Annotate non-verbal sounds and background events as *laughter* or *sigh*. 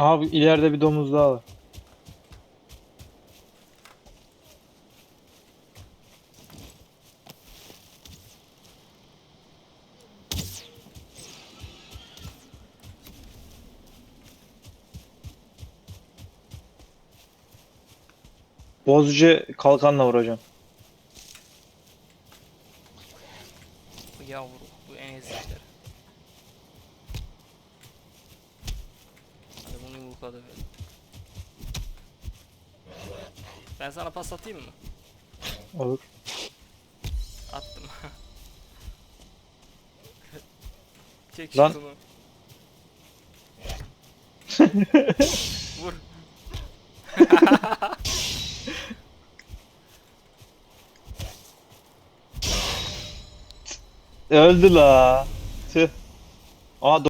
Abi ileride bir domuz daha var. Bozucu kalkanla vuracağım. Bu yavru, bu en ezikleri. Dövelim. Ben sana pas atayım mı? Olur. Attım. *laughs* Çek Lan. şutunu. *laughs* Vur. Öldü la. Tüh. Aa